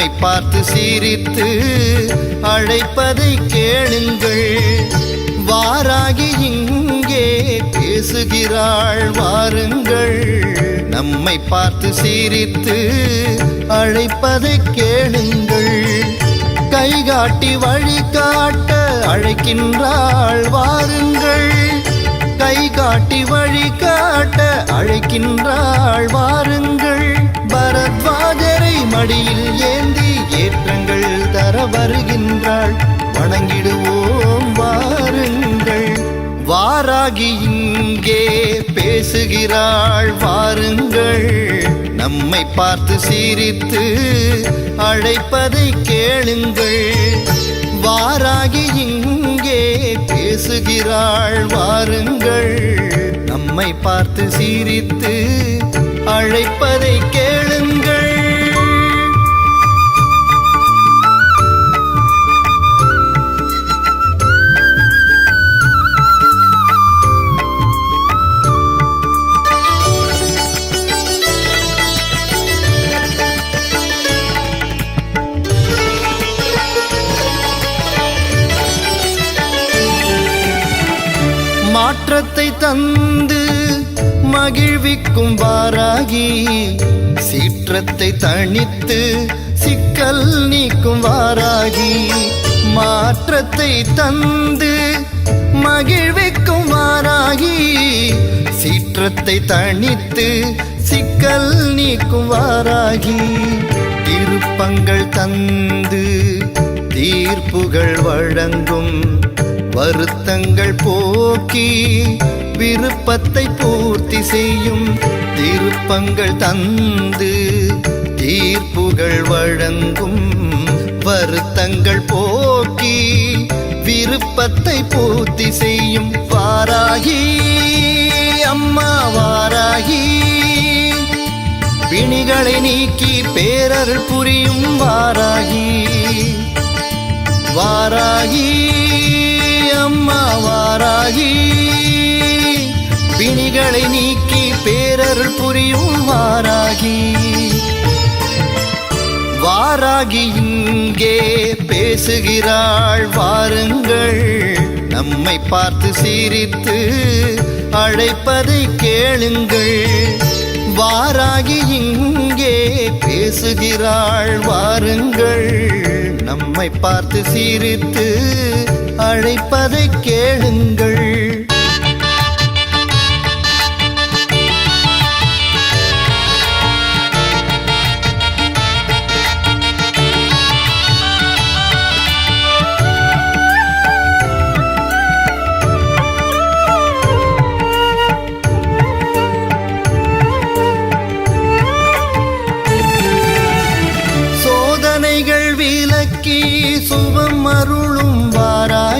நம்மை பார்த்து சீரித்து அழைப்பதை கேளுங்கள். வாராகி இங்கே பேசுகிறாள் வாருங்கள். நம்மை பார்த்து சீரித்து அழைப்பதை கேளுங்கள். கை காட்டி வழி காட்ட அழைக்கின்றாள் வாருங்கள். கை காட்டி வழி காட்ட அழைக்கின்றாள் வாருங்கள். பரத்வ மடியில் ஏந்தி ஏற்றங்கள் தர வருகின்றாள். வணங்கிடுவோம் வாருங்கள். வாராகி இங்கே பேசுகிறாள் வாருங்கள். நம்மை பார்த்து சிரித்து அழைப்பதை கேளுங்கள். வாராகி இங்கே பேசுகிறாள் வாருங்கள். நம்மை பார்த்து சிரித்து அழைப்பதை கேளுங்கள். தந்து மகிழ்விக்கும் வாராகி சீற்றத்தை தணித்து சிக்கல் நீக்கும் வாராகி மாற்றத்தை தந்து மகிழ்விக்கும் வாராகி சீற்றத்தை தணித்து சிக்கல் நீக்கும் வாராகி. திருப்பங்கள் தந்து தீர்ப்புகள் வழங்கும் வருத்தங்கள் போக்கி விருப்பத்தை பூர்த்தி செய்யும் திருப்பங்கள் தந்து தீர்ப்புகள் வழங்கும் வருத்தங்கள் போக்கி விருப்பத்தை பூர்த்தி செய்யும் வாராகி அம்மா வாராகி. பிணிகளை நீக்கி பேரருள் புரியும் வாராகி வாராகி. அம்மா வாராகி. பிணிகளை நீக்கி பேரருள் புரியும் வாராகி. வாராகி இங்கே பேசுகிறாள் வாருங்கள். நம்மை பார்த்து சிரித்து அழைப்பதை கேளுங்கள். வாராகி இங்கே பேசுகிறாள் வாருங்கள். நம்மை பார்த்து சிரித்து அழைப்பதை கேளுங்கள்.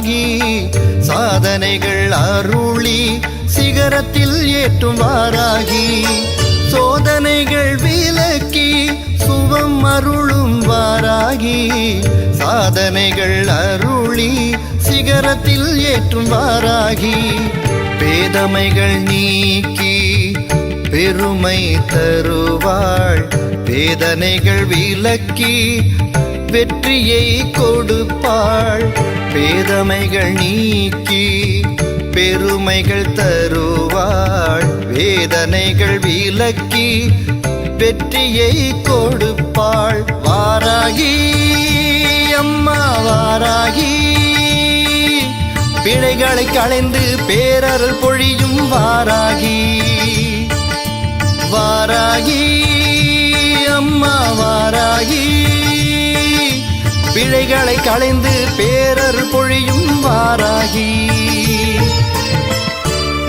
ஆகி சாதனைகள் அருளி சிகரத்தில் ஏற்றுமாறாகி சோதனைகள் விலக்கி சுவம் அருளும் வாராகி. சாதனைகள் அருளி சிகரத்தில் ஏற்றும் வாராகி. பேதமைகள் நீக்கி பெருமை தருவாள். வேதனைகள் விலக்கி வெற்றியை கொடுப்பாள். பேதமைகள் நீக்கி பெருமைகள் தருவாள். வேதனைகள் விலக்கி வெற்றியை கொடுப்பாள். வாராகி அம்மா வாராகி பிழைகளை களைந்து பேரருள் பொழியும் வாராகி வாராகி பிழைகளை களைந்து பேரர் பொழியும் வாராகி.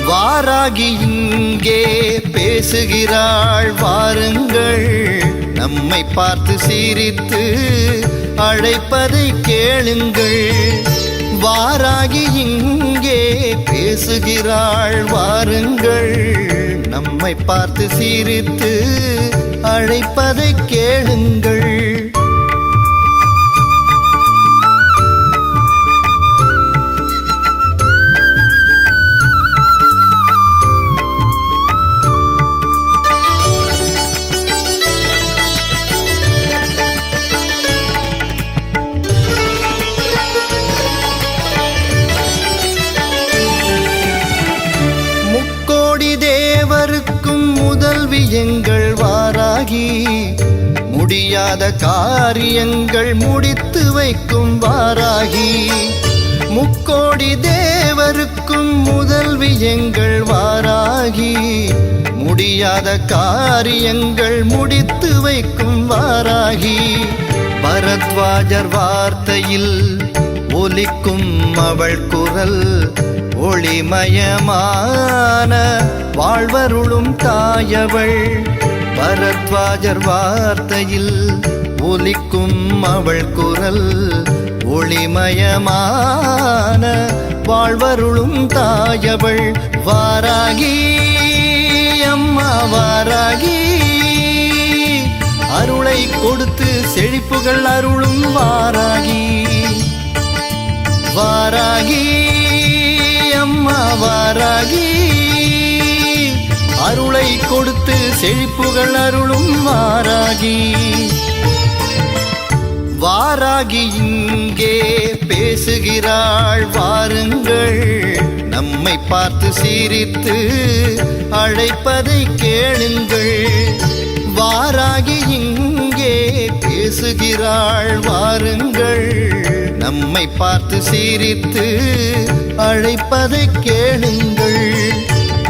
வாராகி இங்கே பேசுகிறாள் வாருங்கள். நம்மை பார்த்து சிரித்து அழைப்பதை கேளுங்கள். வாராகி இங்கே பேசுகிறாள் வாருங்கள். நம்மை பார்த்து சிரித்து அழைப்பதை கேளுங்கள். முதல்வி எங்கள் வாராகி முடியாத காரியங்கள் முடித்து வைக்கும் வாராகி. முக்கோடி தேவருக்கும் முதல்வி எங்கள் வாராகி முடியாத காரியங்கள் முடித்து வைக்கும் வாராகி. பரத்வாஜர் வார்த்தையில் ஒலிக்கும் அவள் குரல் ஒளிமயமான. வாழ்வருளும் தாயவள் பரத்வாஜர் வார்த்தையில் ஒலிக்கும் அவள் குரல் ஒளிமயமான. வாழ்வருளும் தாயவள் வாராகி அம்மா வாராகி. அருளை கொடுத்து செழிப்புகள் அருளும் வாராகி. ஒன்றாகி அருளை கொடுத்து செழிப்புகள் அருளும் வாராகி. வாராகி இங்கே பேசுகிறாள் வாருங்கள். நம்மை பார்த்து சிரித்து அழைப்பதை கேளுங்கள். வாராகி இங்கே பேசுகிறாள் வாருங்கள். நம்மை பார்த்து சீரித்து அழைப்பதை கேளுங்கள்.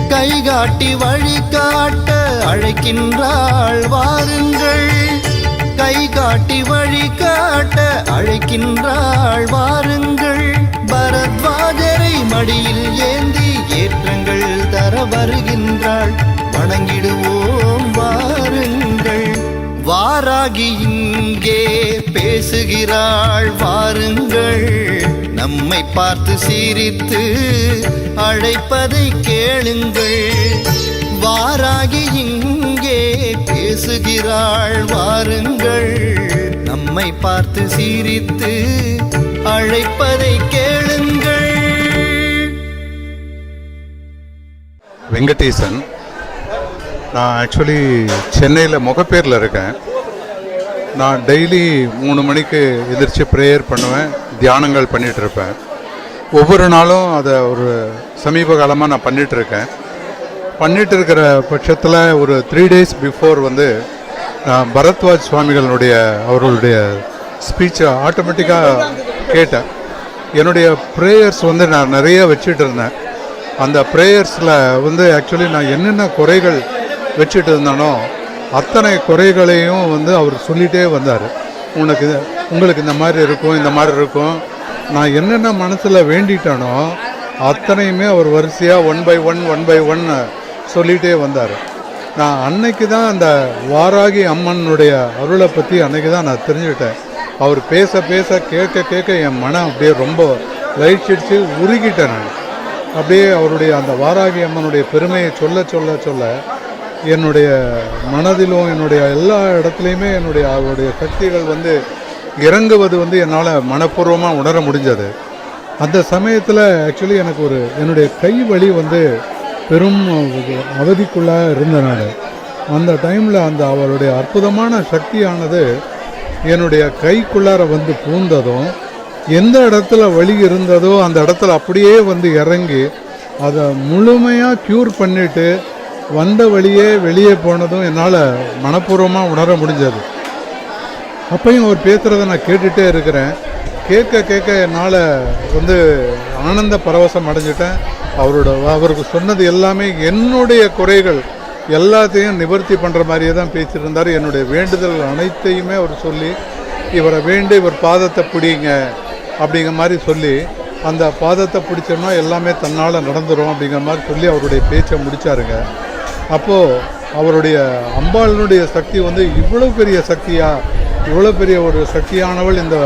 கைகாட்டி வழி காட்ட அழைக்கின்றாள் வாருங்கள். கை காட்டி வழி காட்ட அழைக்கின்றாள் வாருங்கள். பரத்வாஜரை மடியில் ஏந்தி ஏற்றங்கள் தர வருகின்றாள். வணங்கிடுவோம் வாருங்கள். வாராகியின் பேசுகிறாள். வாருங்கள். நம்மை பார்த்து சிரித்து அழைப்பதை கேளுங்கள். வாராகி இங்கே பேசுகிறாள். வாருங்கள். நம்மை பார்த்து சிரித்து அழைப்பதை கேளுங்கள். வெங்கடேசன் நான் ஆக்சுவலி சென்னையில் முகப்பேரில் இருக்கேன். நான் டெய்லி மூணு மணிக்கு எதிர்த்து ப்ரேயர் பண்ணுவேன் தியானங்கள் பண்ணிகிட்டு இருப்பேன் ஒவ்வொரு நாளும் அதை ஒரு சமீப காலமாக நான் பண்ணிகிட்ருக்கேன் இருக்கேன் பண்ணிட்டு இருக்கிற பட்சத்தில் ஒரு த்ரீ டேஸ் பிஃபோர் வந்து நான் பரத்வாஜ் சுவாமிகளுடைய அவர்களுடைய ஸ்பீச்சை ஆட்டோமேட்டிக்காக கேட்டேன். என்னுடைய ப்ரேயர்ஸ் வந்து நான் நிறைய வச்சுட்டு இருந்தேன் அந்த ப்ரேயர்ஸில் வந்து ஆக்சுவலி நான் என்னென்ன குறைகள் வச்சுட்டு இருந்தேனோ அத்தனை குறைகளையும் வந்து அவர் சொல்லிகிட்டே வந்தார். உனக்கு உங்களுக்கு இந்த மாதிரி இருக்கும் இந்த மாதிரி இருக்கும். நான் என்னென்ன மனசில் வேண்டிட்டேனோ அத்தனையுமே அவர் வரிசையாக one by one one by one சொல்லிகிட்டே வந்தார். நான் அன்னைக்கு தான் அந்த வாராகி அம்மனுடைய அருளை பற்றி அன்னைக்கு தான் நான் தெரிஞ்சுக்கிட்டேன். அவர் பேச பேச கேட்க கேட்க என் மனம் அப்படியே ரொம்ப லைட்சிடுச்சு உருகிட்டேன் நான். அப்படியே அவருடைய அந்த வாராகி அம்மனுடைய பெருமையை சொல்ல சொல்ல சொல்ல என்னுடைய மனதிலும் என்னுடைய எல்லா இடத்துலையுமே என்னுடைய அவருடைய சக்திகள் வந்து இறங்குவது வந்து என்னால் மனப்பூர்வமாக உணர முடிஞ்சது. அந்த சமயத்தில் ஆக்சுவலி எனக்கு ஒரு என்னுடைய கை வலி வந்து பெரும் அவதிக்குள்ளாக இருந்தேன் நான் அந்த டைமில் அந்த அவருடைய அற்புதமான சக்தியானது என்னுடைய கைக்குள்ளார வந்து பூந்ததும் எந்த இடத்துல வலி இருந்ததோ அந்த இடத்துல அப்படியே வந்து இறங்கி அதை முழுமையாக க்யூர் பண்ணிவிட்டு வந்த வழியே வெளியே போனதும் என்னால் மனப்பூர்வமாக உணர முடிஞ்சது. அப்பையும் அவர் பேசுகிறத நான் கேட்டுகிட்டே இருக்கிறேன். கேட்க கேட்க என்னால் வந்து ஆனந்த பரவசம் அடைஞ்சிட்டேன். அவரோட அவருக்கு சொன்னது எல்லாமே என்னுடைய குறைகள். எல்லாத்தையும் நிவர்த்தி பண்ணுற மாதிரியே தான் பேசியிருந்தார். என்னுடைய வேண்டுதல் அனைத்தையுமே அவர் சொல்லி இவரை வேண்டு இவர் பாதத்தை பிடிங்க அப்படிங்கிற மாதிரி சொல்லி அந்த பாதத்தை பிடிச்சோம்னா எல்லாமே தன்னால் நடந்துரும் அப்படிங்கிற மாதிரி சொல்லி அவருடைய பேச்சை முடிச்சாருங்க. அப்போது அவருடைய அம்பாளினுடைய சக்தி வந்து இவ்வளோ பெரிய சக்தியாக இவ்வளோ பெரிய ஒரு சக்தியானவள் இந்த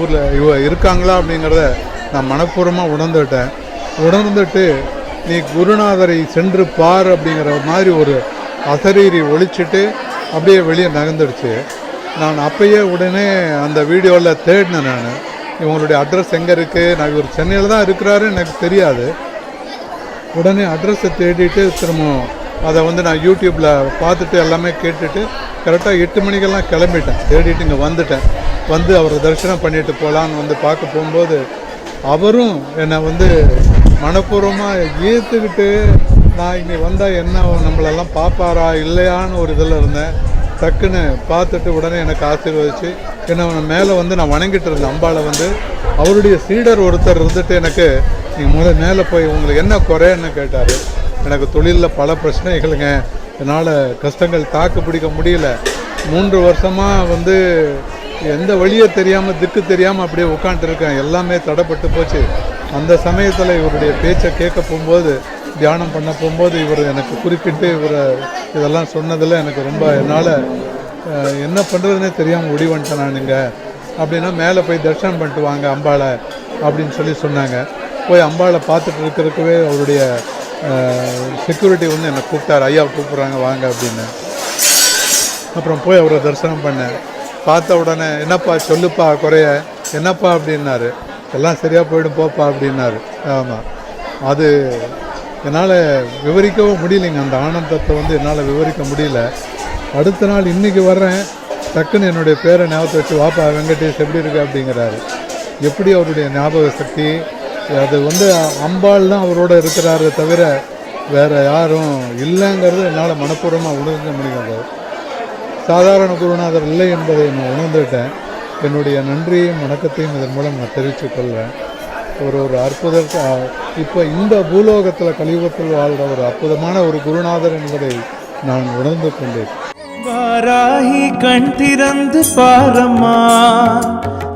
ஊரில் இவ இருக்காங்களா அப்படிங்கிறத நான் மனப்பூர்வமாக உணர்ந்துட்டேன். உணர்ந்துட்டு நீ குருநாதரை சென்று பார் அப்படிங்கிற மாதிரி ஒரு அசரீரி ஒழிச்சிட்டு அப்படியே வெளியே நகர்ந்துடுச்சு. நான் அப்பயே உடனே அந்த வீடியோவில் தேடினேன் நான். இவங்களுடைய அட்ரஸ் எங்கே இருக்குது நான் இவர் சென்னையில் தான் இருக்கிறாருன்னு எனக்கு தெரியாது. உடனே அட்ரஸை தேடிட்டு திரும்ப அதை வந்து நான் யூடியூப்பில் பார்த்துட்டு எல்லாமே கேட்டுட்டு கரெக்டாக எட்டு மணிக்கெல்லாம் கிளம்பிட்டேன். தேடிட்டு இங்கே வந்துட்டேன். வந்து அவரை தரிசனம் பண்ணிட்டு போகலான்னு வந்து பார்க்க போகும்போது அவரும் என்னை வந்து மனப்பூர்வமாக ஏற்றுக்கிட்டு நான் இங்கே வந்தால் என்ன நம்மளெல்லாம் பார்ப்பாரா இல்லையான்னு ஒரு இதில் இருந்தேன். டக்குன்னு பார்த்துட்டு உடனே எனக்கு ஆசீர்வதிச்சு என்ன மேலே வந்து நான் வணங்கிட்டு இருந்தேன். அம்பாளை வந்து அவருடைய சீடர் ஒருத்தர் இருந்துட்டு எனக்கு நீங்கள் முதல்ல மேலே போய் உங்களுக்கு என்ன குறைன்னு கேட்டார். எனக்கு தொழிலில் பல பிரச்சனைகளுங்க. என்னால் கஷ்டங்கள் தாக்கு பிடிக்க முடியல. மூன்று வருஷமாக வந்து எந்த வழியை தெரியாமல் திக்கு தெரியாமல் அப்படியே உட்காந்துருக்கேன் எல்லாமே தடைப்பட்டு போச்சு. அந்த சமயத்தில் இவருடைய பேச்சை கேட்க போகும்போது தியானம் பண்ண போகும்போது இவர் எனக்கு குறிப்பிட்டு இவரை இதெல்லாம் சொன்னதில் எனக்கு ரொம்ப என்னால் என்ன பண்ணுறதுனே தெரியாமல் ஓடி வந்துட்டேன் நான் இங்கே அப்படின்னா மேலே போய் தரிசனம் பண்ணிட்டு வாங்க அம்பாளை அப்படின்னு சொல்லி சொன்னாங்க. போய் அம்பாளை பார்த்துட்டு இருக்கிறதுக்கவே அவருடைய செக்யூரிட்டி வந்து என்னை கூப்பிட்டார். ஐயா கூப்பிட்றாங்க வாங்க அப்படின்னு. அப்புறம் போய் அவரை தரிசனம் பண்ணேன். பார்த்த உடனே என்னப்பா சொல்லுப்பா குறைய. என்னப்பா? அப்படின்னாரு. எல்லாம் சரியாக போயிடும் போப்பா அப்படின்னாரு. ஆமாம் அது என்னால் விவரிக்கவும் முடியலைங்க. அந்த ஆனந்தத்தை வந்து என்னால் விவரிக்க முடியல. அடுத்த நாள் இன்றைக்கி வர்றேன். டக்குன்னு என்னுடைய பேரை ஞாபகத்தை வச்சு வாப்பா வெங்கடேஷ் எப்படி இருக்கு? அப்படிங்கிறாரு. எப்படி அவருடைய ஞாபக சக்தி? அது வந்து அம்பாள் தான் அவரோட இருக்கிறாரு தவிர வேற யாரும் இல்லைங்கிறது என்னால் மனப்பூர்வமாக உணர்ந்து முடியாது சாதாரண குருநாதர் இல்லை என்பதை நான் உணர்ந்துட்டேன் என்னுடைய நன்றியும் வணக்கத்தையும் இதன் மூலம் நான் தெரிவித்துக்கொள்வேன் ஒரு ஒரு அற்புத இப்போ இந்த பூலோகத்தில் கலியுகத்தில் வாழ்கிற ஒரு அற்புதமான ஒரு குருநாதர் என்பதை நான் உணர்ந்து கொண்டேன். வாராகி கண் திறந்து பாரம்மா.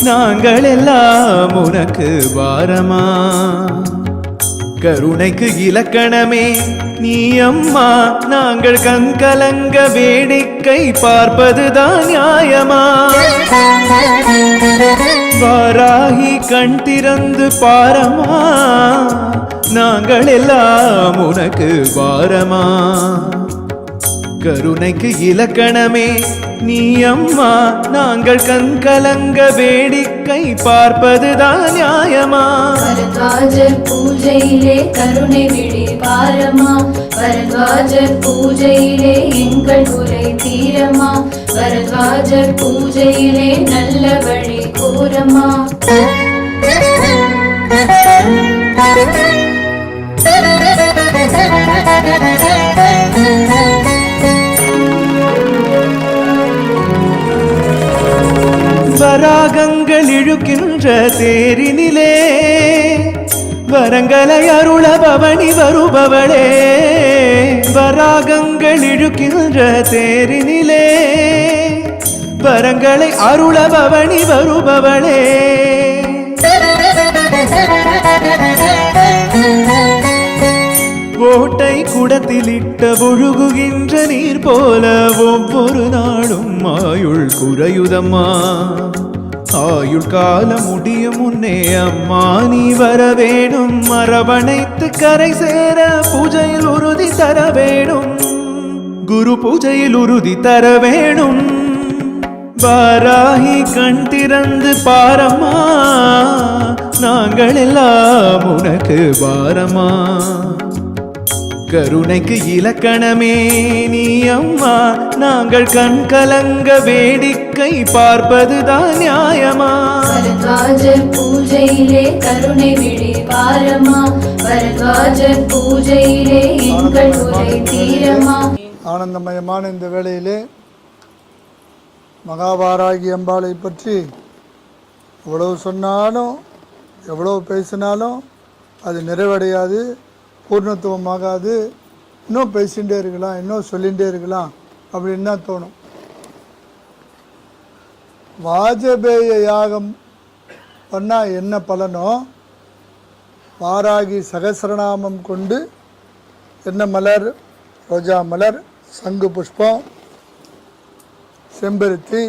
நாங்கள் எல்லாம் உனக்கு வாரமா கருணைக்கு இலக்கணமே நீ அம்மா. நாங்கள் கண்கலங்க வேடிக்கை பார்ப்பதுதான் நியாயமா. வாராகி கண் திறந்து பாரம்மா. நாங்கள் எல்லாம் உனக்கு வாரமா கருணைக்கு இலக்கணமே. நீ அம்மா நாங்கள் கண்கலங்க வேடிக்கை பார்ப்பதுதான் நியாயமா? வரத்வாஜர் பூஜையிலே கருணை விழி பாரமா? வரத்வாஜர் பூஜையிலே எங்கள் குறை தீரமா? வரத்வாஜர் பூஜையிலே நல்ல வழி கூறமா? வராகங்கள் இழுக்கின்ற தேரினிலே வரங்களை அருள பவனி வருபவளே வராகங்கள் இழுக்கின்ற தேரினிலே வரங்களை அருள பவனி வருபவளே. கோட்டை குடத்திலிட்ட ஒழுகுகின்ற நீர் போல ஒவ்வொரு நாளும் மாயுள் குறையுதம்மா. ஆயுள் காலம் முடியும் முன்னே அம்மா நீ வர வேணும். மரபணைத்து கரை சேர பூஜையில் உறுதி தர வேணும். குரு பூஜையில் உறுதி தர வேணும். வாராகி கண் திறந்து பாரமா நாங்கள் எல்லாம் உனக்கு வாரமா கருணைக்கு இலக்கணமே. நீ அம்மா நாங்கள் கண் கலங்க வேடிக்கை பார்ப்பதுதான் நியாயமா? வரத்வாஜர் பூஜையிலே கருணை விழி பாரமா? வரத்வாஜர் பூஜையிலே எங்கள் குறை தீரமா? ஆனந்தமயமான இந்த வேளையிலே மகாபாராகி அம்பாளை பற்றி எவ்வளவு சொன்னாலும் எவ்வளோ பேசினாலும் அது நிறைவடையாது. பூர்ணத்துவமாகாது. இன்னும் பேசிகிட்டே இருக்கலாம் இன்னும் சொல்லிகிட்டே இருக்கலாம் அப்படின்னு தான் தோணும். வாஜபேய யாகம் பண்ணால் என்ன பலனோ வாராகி சகசிரநாமம் கொண்டு என்ன மலர் ரோஜா மலர் சங்கு புஷ்பம் செம்பருத்தி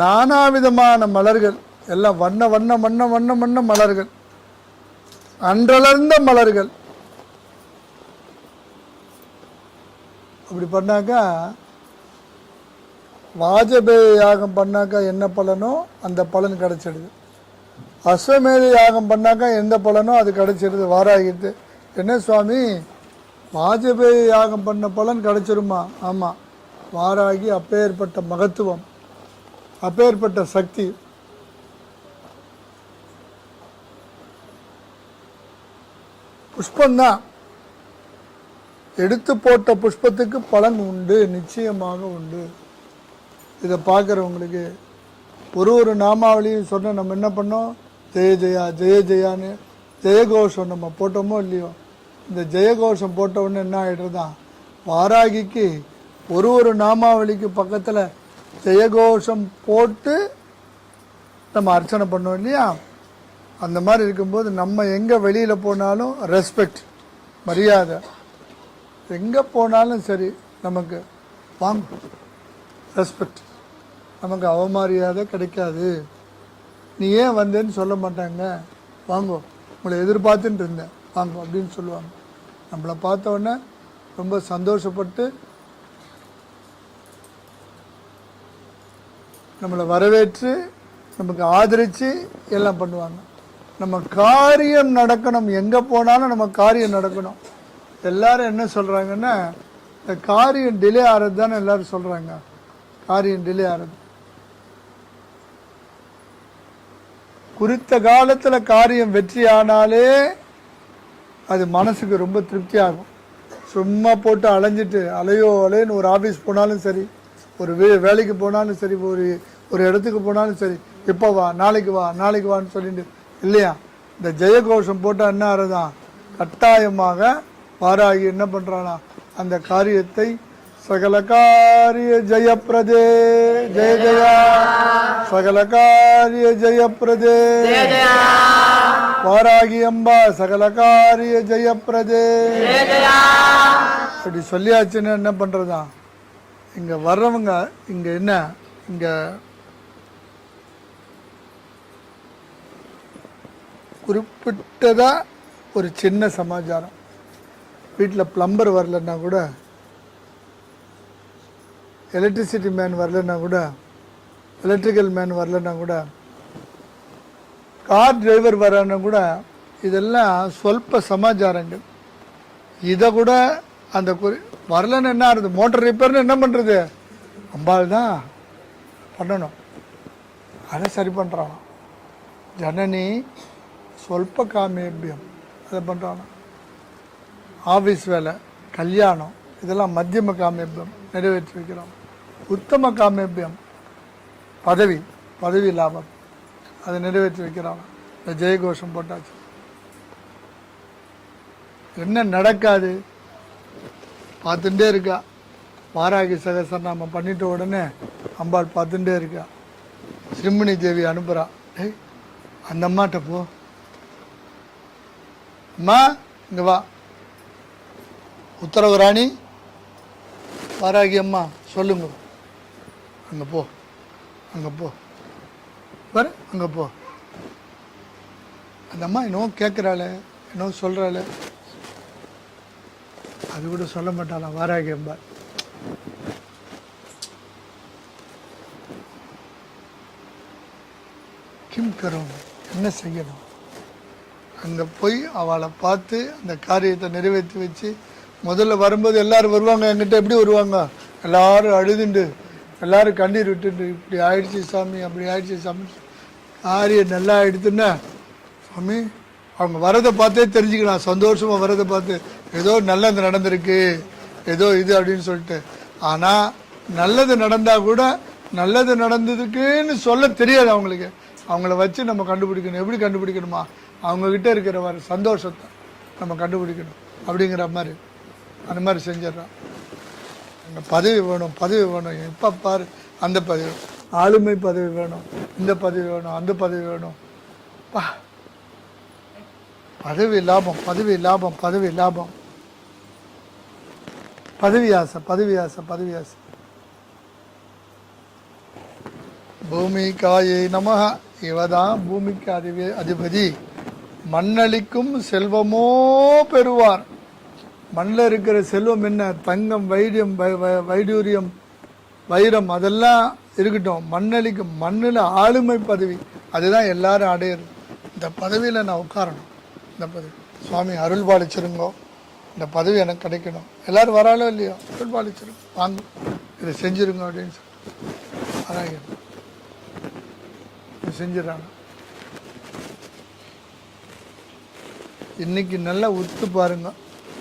நானாவிதமான மலர்கள் எல்லாம் வண்ண வண்ண வண்ண வண்ண வண்ண மலர்கள். அன்றளர்ந்த மலர்கள். அப்படி பண்ணாக்கா வாஜபேய யாகம் பண்ணாக்கா என்ன பலனோ அந்த பலன் கிடைச்சிடுது. அஸ்வமேத யாகம் பண்ணாக்கா எந்த பலனோ அது கிடைச்சிடுது வாராகிட்டு என்ன சுவாமி? வாஜபேய யாகம் பண்ண பலன் கிடைச்சிருமா? ஆமாம் வாராகி அப்பேற்பட்ட மகத்துவம் அப்பேற்பட்ட சக்தி. புஷ்பந்தான் எடுத்து போட்ட புஷ்பத்துக்கு பலன் உண்டு நிச்சயமாக உண்டு. இதை பார்க்குறவங்களுக்கு ஒரு ஒரு நாமாவளியும் சொன்ன நம்ம என்ன பண்ணோம்? ஜெய ஜெயா ஜெய ஜெயான்னு ஜெயகோஷம் நம்ம போட்டோமோ இல்லையோ? இந்த ஜெயகோஷம் போட்ட உடனே என்ன ஆகிடுறதான் வாராகிக்கு ஒரு ஒரு நாமாவளிக்கு பக்கத்தில் ஜெயகோஷம் போட்டு நம்ம அர்ச்சனை பண்ணோம் இல்லையா? அந்த மாதிரி இருக்கும்போது நம்ம எங்கே வெளியில் போனாலும் ரெஸ்பெக்ட் மரியாதை. எங்கே போனாலும் சரி நமக்கு வாங்க ரெஸ்பெக்ட் நமக்கு அவமரியாதை கிடைக்காது. நீ ஏன் வந்தேன்னு சொல்ல மாட்டாங்க? வாங்கோ உங்களை எதிர்பார்த்துட்டு இருந்தேன். வாங்கோ அப்படின்னு சொல்லுவாங்க. நம்மளை பார்த்தோன்னே ரொம்ப சந்தோஷப்பட்டு நம்மளை வரவேற்று நமக்கு ஆதரித்து எல்லாம் பண்ணுவாங்க. நம்ம காரியம் நடக்கணும். எங்கே போனாலும் நம்ம காரியம் நடக்கணும். எல்லாரும் என்ன சொல்கிறாங்கன்னா இந்த காரியம் டிலே ஆகிறது தானே எல்லாரும் சொல்கிறாங்க காரியம் டிலே ஆகிறது குறித்த காலத்தில் காரியம் வெற்றி ஆனாலே அது மனசுக்கு ரொம்ப திருப்தி ஆகும் சும்மா போட்டு அலைஞ்சிட்டு அலையோ அலையோன்னு ஒரு ஆஃபீஸ் போனாலும் சரி ஒரு வே வேலைக்கு போனாலும் சரி ஒரு ஒரு இடத்துக்கு போனாலும் சரி இப்போ வா நாளைக்கு வா நாளைக்கு வான்னு சொல்லிட்டு இல்லையா? இந்த ஜெயகோஷம் போட்டால் என்ன ஆறுதான் கட்டாயமாக வாராகி என்ன பண்ணுறானா அந்த காரியத்தை சகல காரிய ஜெயப்பிரதே ஜெய ஜெயா சகல காரிய ஜெயப்பிரதே. வாராகி அம்பா சகல காரிய ஜெயப்பிரதே. அப்படி சொல்லியாச்சுன்னு என்ன பண்றதா இங்க வர்றவங்க இங்க என்ன? இங்க குறிப்பிட்டதாக ஒரு சின்ன சமாச்சாரம். வீட்டில் ப்ளம்பர் வரலன்னா கூட எலக்ட்ரிசிட்டி மேன் வரலன்னா கூட எலக்ட்ரிக்கல் மேன் வரலன்னா கூட கார் டிரைவர் வரலன்னா கூட இதெல்லாம் சொல்ப சமாச்சாரங்கள். இதை கூட அந்த குறி வரலன்னு என்ன ஆகுது மோட்டர் ரிப்பேர்னு என்ன பண்ணுறது அம்பாள் தான் பண்ணணும். அதை சரி பண்ணுறான் ஜனனி சொல்ப காமேபியம் அதை பண்ணுறான் ஆஃபீஸ் வேலை கல்யாணம் இதெல்லாம் மத்தியம காமேபியம் நிறைவேற்றி வைக்கிறோம். உத்தம காமேபியம் பதவி பதவி லாபம். அதை நிறைவேற்றி வைக்கிறான் இந்த ஜெயகோஷம் போட்டாச்சு. என்ன நடக்காது? பார்த்துட்டே இருக்கா. வாராகி நாம பண்ணிட்ட உடனே அம்பாள் பார்த்துட்டே இருக்கா. சிம்மினி தேவி அனுப்புகிறான் டேய் அந்த அம்மாட்ட போ. அம்மா இங்கே வா. உத்தரவு ராணி வாராகி அம்மா சொல்லுங்க. அங்கே போ அங்கே போ. வர அங்கே போ. அந்த அம்மா என்னவோ கேட்குறாளே என்னவோ சொல்கிறாளே அது கூட சொல்ல மாட்டாளாம் வாராகி அம்மா. கிம் கரும் என்ன செய்யணும்? அங்கே போய் அவளை பார்த்து அந்த காரியத்தை நிறைவேற்றி வச்சு முதல்ல வரும்போது எல்லோரும் வருவாங்க என்கிட்ட எப்படி வருவாங்க? எல்லாரும் அழுதுண்டு எல்லோரும் கண்ணீர் விட்டுண்டு இப்படி ஆயிடுச்சு சாமி அப்படி ஆயிடுச்சு சாமி. காரியம் நல்லா ஆயிடுத்துன்னா சாமி அவங்க வரதை பார்த்தே தெரிஞ்சுக்கலாம் சந்தோஷமாக வரதை பார்த்து ஏதோ நல்லது நடந்திருக்கு ஏதோ இது அப்படின்னு சொல்லிட்டு. ஆனால் நல்லது நடந்தால் கூட நல்லது நடந்ததுக்குன்னு சொல்ல தெரியாது அவங்களுக்கு. அவங்கள வச்சு நம்ம கண்டுபிடிக்கணும். எப்படி கண்டுபிடிக்கணுமா? அவங்கக்கிட்ட இருக்கிற வர சந்தோஷத்தை நம்ம கண்டுபிடிக்கணும் அப்படிங்கிற மாதிரி. அந்த மாதிரி செஞ்சிடறான் அந்த பதவி வேணும் பதவி வேணும். எப்போ பாரு அந்த பதவி ஆளுமை பதவி வேணும் இந்த பதவி வேணும் அந்த பதவி வேணும். பா. பதவி லாபம் பதவி லாபம் பதவி லாபம். பதவி ஆசை பதவி ஆசை பதவி ஆசை. பூமிக்காயை நமக இவதான் பூமிக்கு அதிவே அதிபதி. மண்ணளிக்கும் செல்வமோ பெறுவார். மண்ணில் இருக்கிற செல்வம் என்ன? தங்கம் வைடியம் வை- வைடூரியம் வைரம் அதெல்லாம் இருக்கட்டும். மண்ணளிக்கும் மண்ணில் ஆளுமை பதவி. அதுதான் எல்லாரும் அடையிறது. இந்த பதவியில் நான் உட்காரணும். இந்த பதவி. சுவாமி அருள் பாலிச்சிருங்கோ. இந்த பதவி எனக்கு கிடைக்கணும். எல்லோரும் வராலோ இல்லையோ? அருள் பாலிச்சிருங்க. வாங்க. இதை செஞ்சுருங்க அப்படின்னு சொல்லி. வராங்க. இது செஞ்சிடறாங்க. இன்னைக்கு நல்லா உத்து பாருங்க.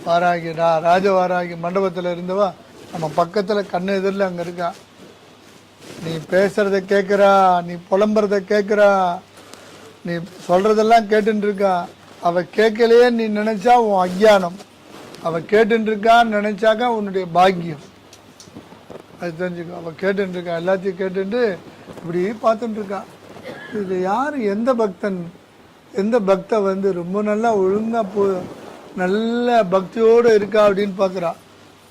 வாராகி ரா ராஜவாராகி மண்டபத்தில் இருந்தவா நம்ம பக்கத்தில் கண்ணு எதிரில் அங்கே இருக்கா? நீ பேசுறத கேட்குறா நீ புலம்புறத கேட்குறா நீ சொல்கிறதெல்லாம் கேட்டுருக்கா அவள் கேட்கலையே நீ நினச்சா உன் அக்ஞானம் அவள் கேட்டுருக்கான்னு நினச்சாக்கா உன்னுடைய பாக்கியம். அது தெரிஞ்சுக்கோ. அவள் கேட்டுருக்கா எல்லாத்தையும் கேட்டுட்டு இப்படி பார்த்துட்டுருக்கா இது யார் எந்த பக்தன்? எந்த பக்தை வந்து ரொம்ப நல்லா ஒழுங்காக போ நல்ல பக்தியோடு இருக்கா அப்படின்னு பார்க்குறா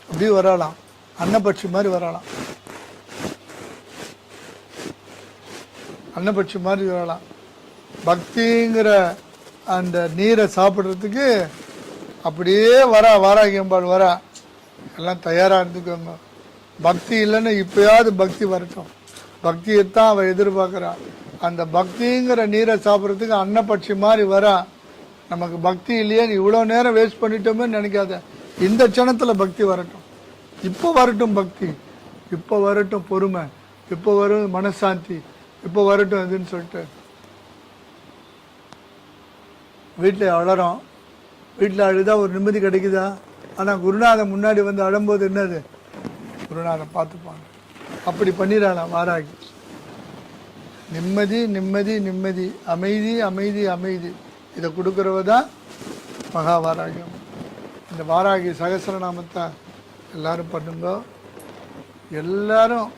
அப்படி வரலாம் அன்னபட்சி மாதிரி வரலாம் அன்னபட்சி மாதிரி வரலாம் பக்திங்கிற அந்த நீரை சாப்பிட்றதுக்கு அப்படியே வரா வாராகியம்பாள் வரா. எல்லாம் தயாராக இருந்துக்கோங்க. பக்தி இல்லைன்னு இப்பயாவது பக்தி வரட்டும். பக்தியைத்தான் அவள் எதிர்பார்க்குறா. அந்த பக்திங்கிற நீரை சாப்பிட்றதுக்கு அன்னப்பட்சி மாதிரி வர நமக்கு பக்தி இல்லையே இவ்வளோ நேரம் வேஸ்ட் பண்ணிட்டோமே நினைக்காத. இந்த க்ஷணத்தில் பக்தி வரட்டும். இப்போ வரட்டும் பக்தி. இப்போ வரட்டும் பொறுமை. இப்போ வரும் மனசாந்தி. இப்போ வரட்டும் இதுன்னு சொல்லிட்டு. வீட்டில் அழறோம் வீட்டில் அழுதா ஒரு நிம்மதி கிடைக்குதா? ஆனால் குருநாதன் முன்னாடி வந்து அழும்போது என்னது? குருநாதன் பார்த்துப்பாங்க. அப்படி பண்ணிடலாம் வாராகி. நிம்மதி நிம்மதி நிம்மதி. அமைதி அமைதி அமைதி. இதை கொடுக்குறவ தான் மகா வாராகி இந்த வாராகி சகசரநாமத்தை எல்லாரும் பண்ணுங்க. எல்லாரும்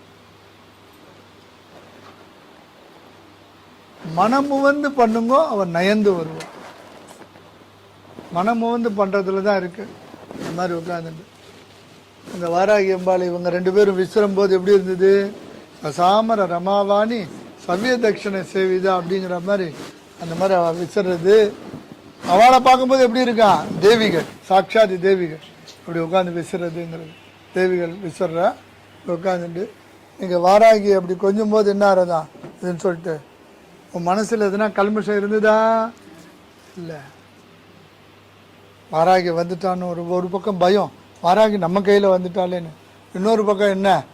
மனமுவந்து பண்ணுங்க அவன் நயந்து வருவான் மனமுவந்து பண்ணுறதுல தான் இருக்குது இந்த மாதிரி உட்காந்துட்டு இந்த வாராகி அம்பாள் இவங்க ரெண்டு பேரும் விசிறும் போது எப்படி இருந்தது? சாமர ரமாவாணி சவ்ய தட்சிணை சேவிதா அப்படிங்கிற மாதிரி அந்த மாதிரி அவ விசிறது அவளை பார்க்கும்போது எப்படி இருக்கா? தேவிகள் சாட்சாதி தேவிகள். அப்படி உட்காந்து விசிறதுங்கிறது தேவிகள் விசிற உட்காந்துட்டு நீங்கள் வாராகி அப்படி கொஞ்சம் போது என்ன ஆறதா இதுன்னு சொல்லிட்டு உன் மனசில் எதுனா கல்மிஷம் இருந்ததா? இல்லை. வாராகி வந்துட்டான்னு ஒரு ஒரு பக்கம் பயம். வாராகி நம்ம கையில் வந்துட்டாளேன்னு. இன்னொரு பக்கம் என்ன?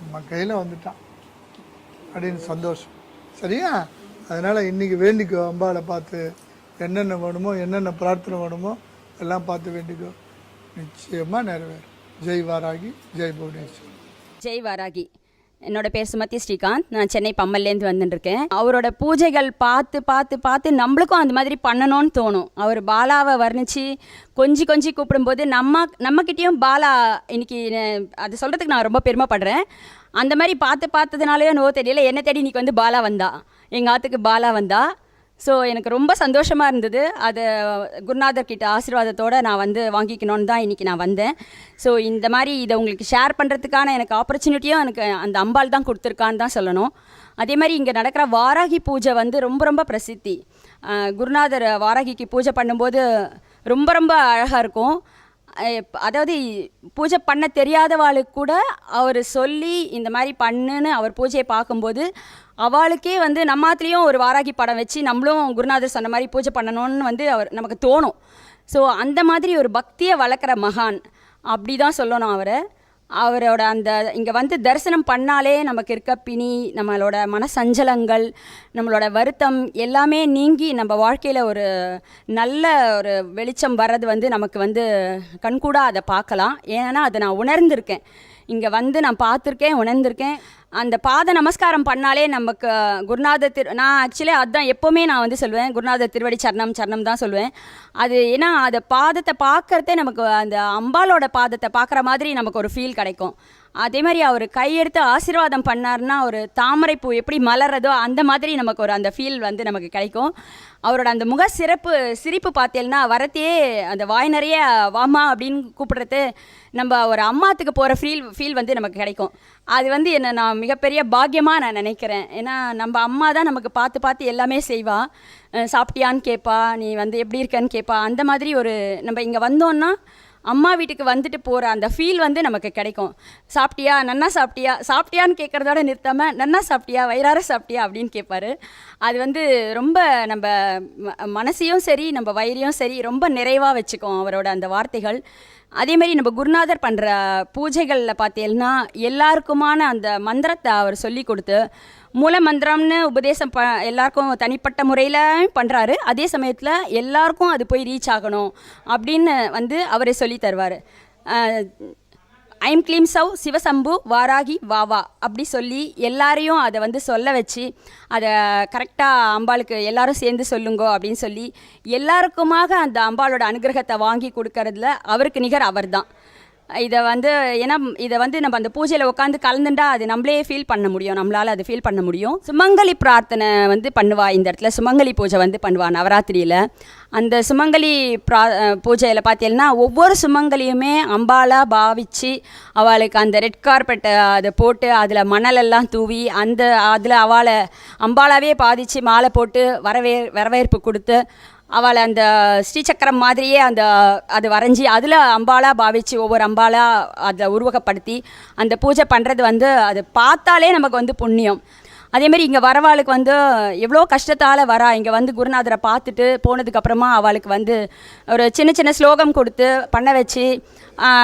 நம்ம கையில் வந்துட்டான். அப்படின்னு சந்தோஷம். சரியா? அதனால் இன்றைக்கி வேண்டிக்கோ அம்பாவை பார்த்து என்னென்ன வேணுமோ என்னென்ன பிரார்த்தனை வேணுமோ எல்லாம் பார்த்து வேண்டிக்கோ. நிச்சயமாக நிறைவேறும். ஜெய் வாராகி ஜெய் புவனேஸ்வரி. ஜெய் வாராகி. என்னோட பேர் சுமதி ஸ்ரீகாந்த். நான் சென்னை பம்மல்லேருந்து வந்துட்டுருக்கேன் அவரோட பூஜைகள் பார்த்து பார்த்து பார்த்து நம்மளுக்கும் அந்த மாதிரி பண்ணணும்னு தோணும். அவர் பாலாவை வர்ணித்து கொஞ்சி கொஞ்சி கூப்பிடும்போது நம்ம நம்மக்கிட்டேயும் பாலா இன்னைக்கு அதை அது சொல்கிறதுக்கு நான் ரொம்ப பெருமைப்படுறேன். அந்த மாதிரி பார்த்து பார்த்ததுனாலயோ நோ தெரியல. என்ன தேடி இன்றைக்கி வந்து பாலா வந்தா. எங்கள் ஆத்துக்கு பாலா வந்தா. ஸோ எனக்கு ரொம்ப சந்தோஷமாக இருந்தது. அதை குருநாதர் கிட்ட ஆசீர்வாதத்தோடு நான் வந்து வாங்கிக்கணும்னு தான் இன்றைக்கி நான் வந்தேன். ஸோ இந்த மாதிரி இதை உங்களுக்கு ஷேர் பண்ணுறதுக்கான எனக்கு ஆப்பர்ச்சுனிட்டியும் எனக்கு அந்த அம்பாள் தான் கொடுத்துருக்கான்னு தான் சொல்லணும். அதே மாதிரி இங்கே நடக்கிற வாராகி பூஜை வந்து ரொம்ப ரொம்ப பிரசித்தி. குருநாதர் வாராகிக்கு பூஜை பண்ணும்போது ரொம்ப ரொம்ப அழகாக இருக்கும். அதாவது பூஜை பண்ண தெரியாதவாளுக்கு கூட அவர் சொல்லி இந்த மாதிரி பண்ணுன்னு அவர் பூஜையை பார்க்கும்போது அவளுக்கே வந்து நம்மாத்துலேயும் ஒரு வாராகி படம் வச்சு நம்மளும் குருநாதர் சொன்ன மாதிரி பூஜை பண்ணணும்னு வந்து அவர் நமக்கு தோணும். ஸோ அந்த மாதிரி ஒரு பக்தியை வளர்க்குற மகான். அப்படி தான் சொல்லணும் அவரை. அவரோட அந்த இங்கே வந்து தரிசனம் பண்ணாலே நமக்கு இருக்க பிணி நம்மளோட மனசஞ்சலங்கள் நம்மளோட வருத்தம் எல்லாமே நீங்கி நம்ம வாழ்க்கையில் ஒரு நல்ல ஒரு வெளிச்சம் வர்றது வந்து நமக்கு வந்து கண்கூடாக அதை பார்க்கலாம். ஏன்னா அதை நான் உணர்ந்திருக்கேன். இங்கே வந்து நான் பார்த்துருக்கேன் உணர்ந்திருக்கேன். அந்த பாத நமஸ்காரம் பண்ணாலே நமக்கு குருநாதர் திரு நான் ஆக்சுவலி அதுதான் எப்போவுமே நான் வந்து சொல்லுவேன் குருநாதர் திருவடி சரணம் சரணம் தான் சொல்லுவேன். அது ஏன்னா அந்த பாதத்தை பார்க்கறதே நமக்கு அந்த அம்பாலோட பாதத்தை பார்க்குற மாதிரி நமக்கு ஒரு ஃபீல் கிடைக்கும். அதே மாதிரி அவர் கையெடுத்து ஆசீர்வாதம் பண்ணார்னா ஒரு தாமரைப்பூ எப்படி மலர்றதோ அந்த மாதிரி நமக்கு ஒரு அந்த ஃபீல் வந்து நமக்கு கிடைக்கும். அவரோட அந்த முக சிறப்பு சிரிப்பு பார்த்தேன்னா வரத்தையே அந்த வாய் நிறைய வாமா அப்படின்னு கூப்பிடுறது நம்ம ஒரு அம்மாத்துக்கு போகிற ஃபீல் ஃபீல் வந்து நமக்கு கிடைக்கும். அது வந்து என்ன நான் மிகப்பெரிய பாக்கியமாக நான் நினைக்கிறேன். ஏன்னா நம்ம அம்மா தான் நமக்கு பார்த்து பார்த்து எல்லாமே செய்வாள் சாப்பிட்டியான்னு கேட்பா நீ வந்து எப்படி இருக்கன்னு கேட்பா அந்த மாதிரி ஒரு நம்ம இங்கே வந்தோன்னா அம்மா வீட்டுக்கு வந்துட்டு போகிற அந்த ஃபீல் வந்து நமக்கு கிடைக்கும். சாப்பிட்டியா? நன்னா சாப்பிட்டியா? சாப்பிட்டியான்னு கேட்குறதோட நிறுத்தாமல் நன்னா சாப்பிட்டியா? வயிறார சாப்பிட்டியா? அப்படின்னு கேட்பாரு அது வந்து ரொம்ப நம்ம ம- மனசையும் சரி நம்ம வயிறையும் சரி ரொம்ப நிறைவாக வச்சுக்கும் அவரோட அந்த வார்த்தைகள். அதேமாரி நம்ம குருநாதர் பண்ணுற பூஜைகளில் பார்த்தீங்கன்னா எல்லாருக்குமான அந்த மந்திரத்தை அவர் சொல்லி கொடுத்து மூல மந்திரம்னு உபதேசம் ப எல்லாருக்கும் தனிப்பட்ட முறையில் பண்ணுறாரு அதே சமயத்தில் எல்லாருக்கும் அது போய் ரீச் ஆகணும் அப்படின்னு வந்து அவரே சொல்லி தருவார். ஐம் கிளீம் சவ் சிவசம்பு வாராகி வாவா அப்படி சொல்லி எல்லாரையும் அதை வந்து சொல்ல வச்சு அதை கரெக்டாக அம்பாளுக்கு எல்லாரும் சேர்ந்து சொல்லுங்கோ அப்படின்னு சொல்லி எல்லாருக்குமாக அந்த அம்பாளோட அனுகிரகத்தை வாங்கி கொடுக்கறதுல அவருக்கு நிகர் அவர்தான். இதை வந்து ஏன்னா இதை வந்து நம்ம அந்த பூஜையில் உட்காந்து கலந்துட்டா அது நம்மளே ஃபீல் பண்ண முடியும். நம்மளால் அது ஃபீல் பண்ண முடியும். சுமங்கலி பிரார்த்தனை வந்து பண்ணுவா இந்த இடத்துல. சுமங்கலி பூஜை வந்து பண்ணுவா நவராத்திரியில். அந்த சுமங்கலி பிரா பூஜையில் பார்த்தீங்கன்னா ஒவ்வொரு சுமங்கலியுமே அம்பாலாக பாவிச்சு அவளுக்கு அந்த ரெட் கார்பெட்டை அதை போட்டு அதில் மணலெல்லாம் தூவி அந்த அதில் அவளை அம்பாலாவே பாதித்து மாலை போட்டு வரவே வரவேற்பு கொடுத்து அவளை அந்த ஸ்ரீசக்கரம் மாதிரியே அந்த அது வரைஞ்சி அதில் அம்பாலாக பாவிச்சு ஒவ்வொரு அம்பாலாக அதை உருவகப்படுத்தி அந்த பூஜை பண்ணுறது வந்து அது பார்த்தாலே நமக்கு வந்து புண்ணியம். அதேமாரி இங்கே வரவாளுக்கு வந்து எவ்வளோ கஷ்டத்தால் வரா. இங்கே வந்து குருநாதரை பார்த்துட்டு போனதுக்கப்புறமா அவளுக்கு வந்து ஒரு சின்ன சின்ன ஸ்லோகம் கொடுத்து பண்ண வச்சு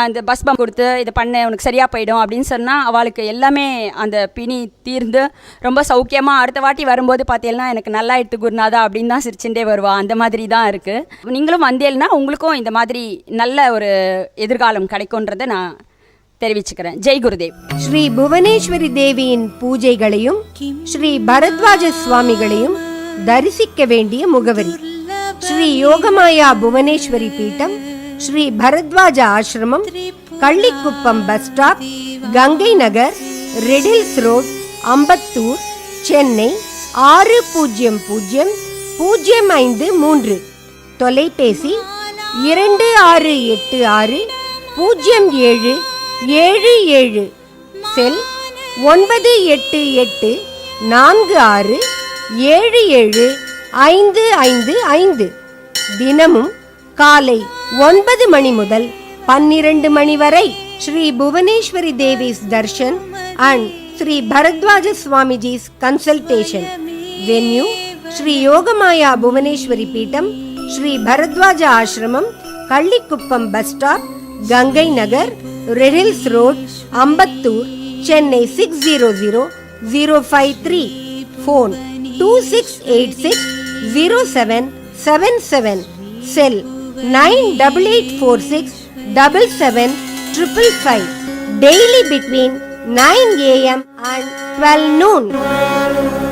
இந்த பஸ் பஸ்பம் கொடுத்து இதை பண்ண உனக்கு சரியாக போயிடும் அப்படின்னு சொன்னால் அவளுக்கு எல்லாமே அந்த பிணி தீர்ந்து ரொம்ப சௌக்கியமாக அடுத்த வாட்டி வரும்போது பார்த்தீங்கன்னா எனக்கு நல்லா எடுத்து குருநாதா அப்படின்னு தான் சிரிச்சுட்டே வருவாள் அந்த மாதிரி தான் இருக்குது நீங்களும் வந்தேன்னா உங்களுக்கும் இந்த மாதிரி நல்ல ஒரு எதிர்காலம் கிடைக்கும்ன்றதை நான் தெரிவிச்சுக்கிறேன். ஜெய் குருதேவ். ஸ்ரீ புவனேஸ்வரி தேவியின் பூஜைகளையும் ஸ்ரீ பரத்வாஜ சுவாமிகளையும் தரிசிக்க வேண்டிய முகவரி. Sri Yogamaya Bhuvaneswari Peetham Sri Bharadwaja Ashramam Kallikuppam bus stop Gangai Nagar Redhills road Ambattur Chennai ஆறு பூஜ்ஜியம் பூஜ்ஜியம் பூஜ்ஜியம் ஐந்து மூன்று. தொலைபேசி இரண்டு ஆறு எட்டு ஆறு பூஜ்ஜியம் ஏழு ஏழு ஏழு. செல் ஒன்பது எட்டு எட்டு நான்கு ஆறு ஏழு ஏழு ஐந்து ஐந்து ஐந்து. தினமும் காலை ஒன்பது மணி முதல் பன்னிரண்டு மணி வரை Sri Bhuvaneswari Devi's darshan and Sri Bharadwaja Swamiji's consultation. Venue Sri Yogamaya Bhuvaneswari Peetham Sri Bharadwaja Ashramam Kallikuppam bus stop Gangai Nagar Redhills road Ambattur Chennai six zero zero zero five three phone two six eight six zero seven seven seven cell nine double eight four six double seven triple five daily between 9 a.m. and 12 noon.